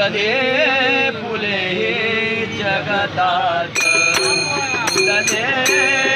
फुलले फुले जगतात. फुलले